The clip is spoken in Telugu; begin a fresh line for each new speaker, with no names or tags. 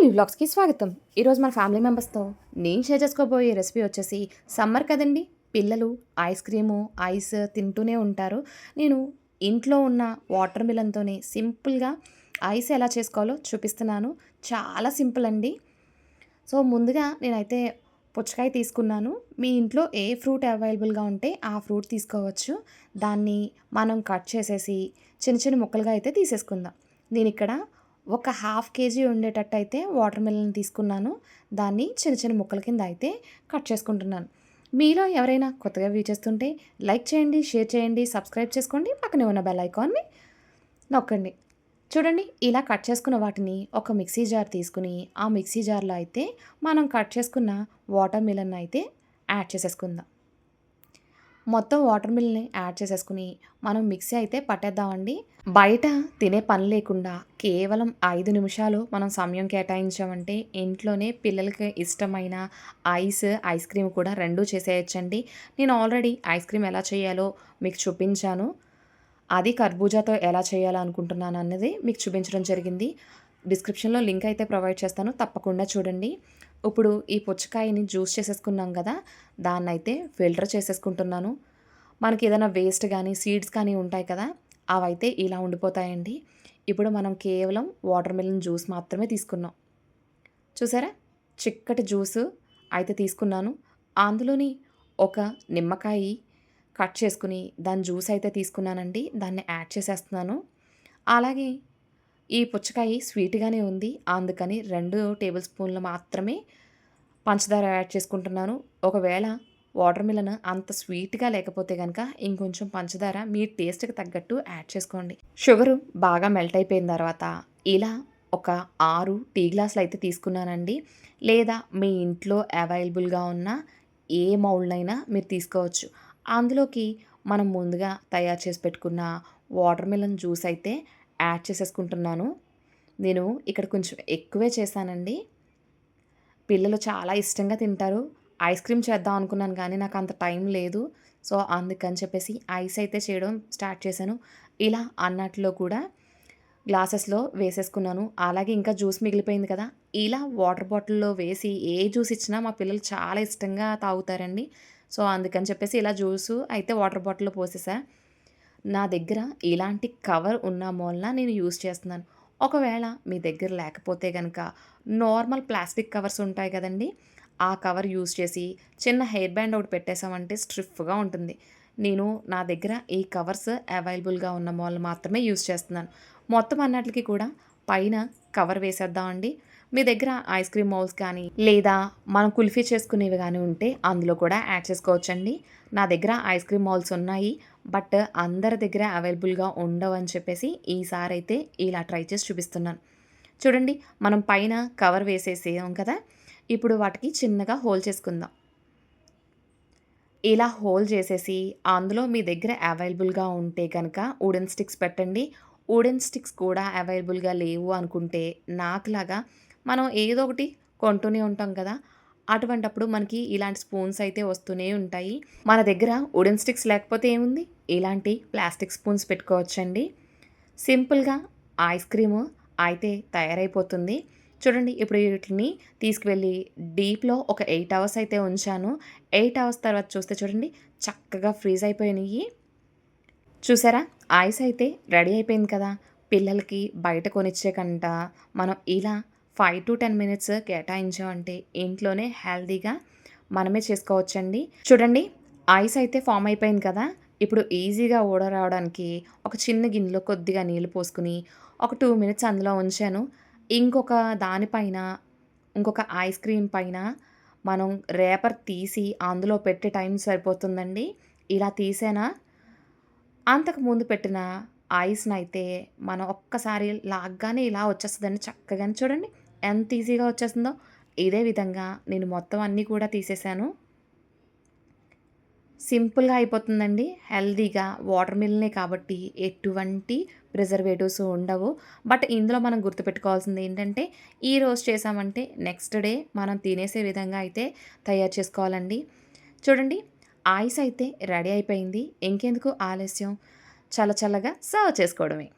ఆల్ వ్లాగ్స్కి స్వాగతం. ఈరోజు మన ఫ్యామిలీ మెంబర్స్తో నేను షేర్ చేసుకోబోయే రెసిపీ వచ్చేసి సమ్మర్ కదండి. పిల్లలు ఐస్ క్రీము ఐస్ తింటూనే ఉంటారు. నేను ఇంట్లో ఉన్న వాటర్ మిలన్తోనే సింపుల్గా ఐస్ ఎలా చేసుకోవాలో చూపిస్తున్నాను. చాలా సింపుల్ అండి. సో ముందుగా నేనైతే పుచ్చకాయ తీసుకున్నాను. మీ ఇంట్లో ఏ ఫ్రూట్ అవైలబుల్గా ఉంటే ఆ ఫ్రూట్ తీసుకోవచ్చు. దాన్ని మనం కట్ చేసేసి చిన్న చిన్న ముక్కలుగా అయితే తీసేసుకుందాం. నేను ఇక్కడ ఒక హాఫ్ కేజీ ఉండేటట్టు అయితే వాటర్ మిలన్ తీసుకున్నాను. దాన్ని చిన్న చిన్న ముక్కల కింద అయితే కట్ చేసుకుంటున్నాను. మీలో ఎవరైనా కొత్తగా వ్యూ చేస్తుంటే లైక్ చేయండి షేర్ చేయండి సబ్స్క్రైబ్ చేసుకోండి. పక్కనే ఉన్న బెల్ ఐకాన్ని నొక్కండి. చూడండి ఇలా కట్ చేసుకున్న వాటిని ఒక మిక్సీ జార్ తీసుకుని ఆ మిక్సీ జార్లో అయితే మనం కట్ చేసుకున్న వాటర్ మిలన్ అయితే యాడ్ చేసేసుకుందాం. మొత్తం వాటర్ మిల్ని యాడ్ చేసేసుకుని మనం మిక్సీ అయితే పట్టేద్దామండి. బయట తినే పని లేకుండా కేవలం ఐదు నిమిషాలు మనం సమయం కేటాయించామంటే ఇంట్లోనే పిల్లలకి ఇష్టమైన ఐస్ ఐస్ క్రీమ్ కూడా రెండూ చేసేయచ్చండి. నేను ఆల్రెడీ ఐస్ క్రీమ్ ఎలా చేయాలో మీకు చూపించాను. అది కర్బూజాతో ఎలా చేయాలనుకుంటున్నాను అన్నది మీకు చూపించడం జరిగింది. డిస్క్రిప్షన్లో లింక్ అయితే ప్రొవైడ్ చేస్తాను. తప్పకుండా చూడండి. ఇప్పుడు ఈ పుచ్చకాయని జ్యూస్ చేసేసుకున్నాం కదా దాన్ని అయితే ఫిల్టర్ చేసేసుకుంటున్నాను. మనకి ఏదైనా వేస్ట్ కానీ సీడ్స్ కానీ ఉంటాయి కదా అవైతే ఇలా ఉండిపోతాయండి. ఇప్పుడు మనం కేవలం వాటర్ మిలన్ జ్యూస్ మాత్రమే తీసుకున్నాం. చూసారా? చిక్కటి జ్యూస్ అయితే తీసుకున్నాను. అందులోని ఒక నిమ్మకాయ కట్ చేసుకుని దాని జ్యూస్ అయితే తీసుకున్నానండి. దాన్ని యాడ్ చేసేస్తున్నాను. అలాగే ఈ పుచ్చకాయ స్వీట్గానే ఉంది. అందుకని రెండు టేబుల్ స్పూన్లు మాత్రమే పంచదార యాడ్ చేసుకుంటున్నాను. ఒకవేళ వాటర్ మిలన్ అంత స్వీట్గా లేకపోతే కనుక ఇంకొంచెం పంచదార మీ టేస్ట్కి తగ్గట్టు యాడ్ చేసుకోండి. షుగరు బాగా మెల్ట్ అయిపోయిన తర్వాత ఇలా ఒక ఆరు టీ గ్లాసులు అయితే తీసుకున్నానండి. లేదా మీ ఇంట్లో అవైలబుల్గా ఉన్న ఏ మౌల్నైనా మీరు తీసుకోవచ్చు. అందులోకి మనం ముందుగా తయారు చేసి పెట్టుకున్న వాటర్ మిలన్ జ్యూస్ అయితే యాడ్ చేసేసుకుంటున్నాను. నేను ఇక్కడ కొంచెం ఎక్కువే చేశానండి. పిల్లలు చాలా ఇష్టంగా తింటారు. ఐస్ క్రీమ్ చేద్దాం అనుకున్నాను కానీ నాకు అంత టైం లేదు. సో అందుకని చెప్పేసి ఐస్ అయితే చేయడం స్టార్ట్ చేశాను. ఇలా అన్నట్లో కూడా గ్లాసెస్లో వేసేసుకున్నాను. అలాగే ఇంకా జ్యూస్ మిగిలిపోయింది కదా. ఇలా వాటర్ బాటిల్లో వేసి ఏ జ్యూస్ ఇచ్చినా మా పిల్లలు చాలా ఇష్టంగా తాగుతారండి. సో అందుకని చెప్పేసి ఇలా జ్యూస్ అయితే వాటర్ బాటిల్లో పోసేసా. నా దగ్గర ఇలాంటి కవర్ ఉన్న మూలన నేను యూస్ చేస్తున్నాను. ఒకవేళ మీ దగ్గర లేకపోతే కనుక నార్మల్ ప్లాస్టిక్ కవర్స్ ఉంటాయి కదండి. ఆ కవర్ యూస్ చేసి చిన్న హెయిర్ బ్యాండ్ ఒకటి పెట్టేసామంటే స్ట్రిఫ్గా ఉంటుంది. నేను నా దగ్గర ఈ కవర్స్ అవైలబుల్గా ఉన్న మూల మాత్రమే యూస్ చేస్తున్నాను. మొత్తం అన్నట్లకి కూడా పైన కవర్ వేసేద్దామండి. మీ దగ్గర ఐస్ క్రీమ్ మౌల్స్ కానీ లేదా మనం కుల్ఫీ చేసుకునేవి కానీ ఉంటే అందులో కూడా యాడ్ చేసుకోవచ్చండి. నా దగ్గర ఐస్ క్రీమ్ మౌల్స్ ఉన్నాయి బట్ అందరి దగ్గర అవైలబుల్గా ఉండవు అని చెప్పేసి ఈసారి అయితే ఇలా ట్రై చేసి చూపిస్తున్నాను. చూడండి మనం పైన కవర్ వేసేసేయం కదా ఇప్పుడు వాటికి చిన్నగా హోల్ చేసుకుందాం. ఇలా హోల్ చేసేసి అందులో మీ దగ్గర అవైలబుల్గా ఉంటే కనుక వుడెన్ స్టిక్స్ పెట్టండి. వుడెన్ స్టిక్స్ కూడా అవైలబుల్గా లేవు అనుకుంటే నాకులాగా మనం ఏదో ఒకటి కొంటూనే ఉంటాం కదా. అటువంటప్పుడు మనకి ఇలాంటి స్పూన్స్ అయితే వస్తూనే ఉంటాయి. మన దగ్గర వుడెన్ స్టిక్స్ లేకపోతే ఏముంది? ఇలాంటి ప్లాస్టిక్ స్పూన్స్ పెట్టుకోవచ్చండి. సింపుల్గా ఐస్ క్రీము అయితే తయారైపోతుంది. చూడండి ఇప్పుడు వీటిని తీసుకువెళ్ళి డీప్లో ఒక ఎయిట్ అవర్స్ అయితే ఉంచాను. ఎయిట్ అవర్స్ తర్వాత చూస్తే చూడండి చక్కగా ఫ్రీజ్ అయిపోయినాయి చూసారా? ఐస్ అయితే రెడీ అయిపోయింది కదా. పిల్లలకి బయట కొనిచ్చే కంట మనం ఇలా ఫైవ్ టు టెన్ మినిట్స్ కేటాయించామంటే ఇంట్లోనే హెల్దీగా మనమే చేసుకోవచ్చండి. చూడండి ఐస్ అయితే ఫామ్ అయిపోయింది కదా. ఇప్పుడు ఈజీగా ఊడ రావడానికి ఒక చిన్న గిన్నెలో కొద్దిగా నీళ్ళు పోసుకుని ఒక టూ మినిట్స్ అందులో ఉంచాను. ఇంకొక దానిపైన ఇంకొక ఐస్ క్రీమ్ పైన మనం రేపర్ తీసి అందులో పెట్టే టైం సరిపోతుందండి. ఇలా తీసేనా? అంతకు ముందు పెట్టిన ఐస్ని అయితే మనం ఒక్కసారి లాగ్గానే ఇలా వచ్చేస్తుందండి చక్కగా చూడండి. ఎంత ఈజీగా వచ్చేస్తుందో. ఇదే విధంగా నేను మొత్తం అన్నీ కూడా తీసేసాను. సింపుల్గా అయిపోతుందండి. హెల్దీగా వాటర్ మిల్నే కాబట్టి ఎటువంటి ప్రిజర్వేటివ్స్ ఉండవు. బట్ ఇందులో మనం గుర్తుపెట్టుకోవాల్సింది ఏంటంటే ఈ రోజు చేసామంటే నెక్స్ట్ డే మనం తినేసే విధంగా అయితే తయారు చేసుకోవాలండి. చూడండి ఐస్ అయితే రెడీ అయిపోయింది. ఇంకెందుకు ఆలస్యం? చల్ల చల్లగా సర్వ్ చేసుకోవడమే.